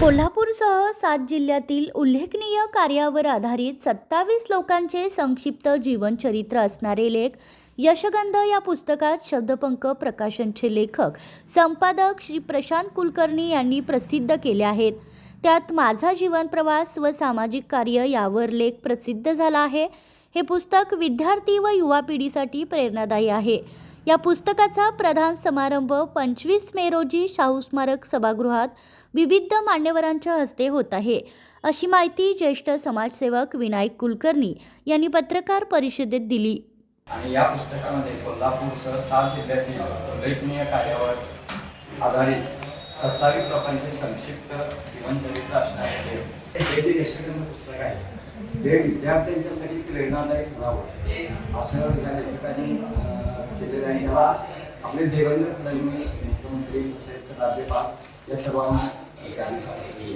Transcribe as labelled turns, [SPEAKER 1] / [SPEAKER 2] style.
[SPEAKER 1] कोल्हापूरसह सात जिल्ह्यातील उल्लेखनीय कार्यावर आधारित सत्तावीस लोकांचे संक्षिप्त जीवनचरित्र असणारे लेख यशगंध या पुस्तकात शब्दपंक प्रकाशनचे लेखक संपादक श्री प्रशांत कुलकर्णी यांनी प्रसिद्ध केले आहेत. त्यात माझा जीवन प्रवास व सामाजिक कार्य यावर लेख प्रसिद्ध झाला आहे. हे पुस्तक विद्यार्थी व युवा पिढीसाठी प्रेरणादायी आहे. या पुस्तकाचा प्रधान समारंभ पंचवीस मे रोजी शाहू स्मारक सभागृहात विविध मान्यवरांच्या हस्ते होत आहे. अशी माहिती ज्येष्ठ समाजसेवक विनायक कुलकर्णी यांनी पत्रकार परिषदेत दिली.
[SPEAKER 2] आणि या पुस्तकामध्ये कोल्हापूरसह सात जिल्ह्यातील उल्लेखनीय कार्यावर आधारित सत्तावीस लोकांचे संक्षिप्त जीवनचरित्र असणार आहे हे जे यशगंध पुस्तक आहे. हे विद्यार्थ्यांच्यासाठी प्रेरणादायक म्हणावं असं या लेखकाने केलेलं आहे. ह्याला आपले देवेंद्र फडणवीस मुख्यमंत्री तसेच राज्यपाल या सर्वांना सांगितलं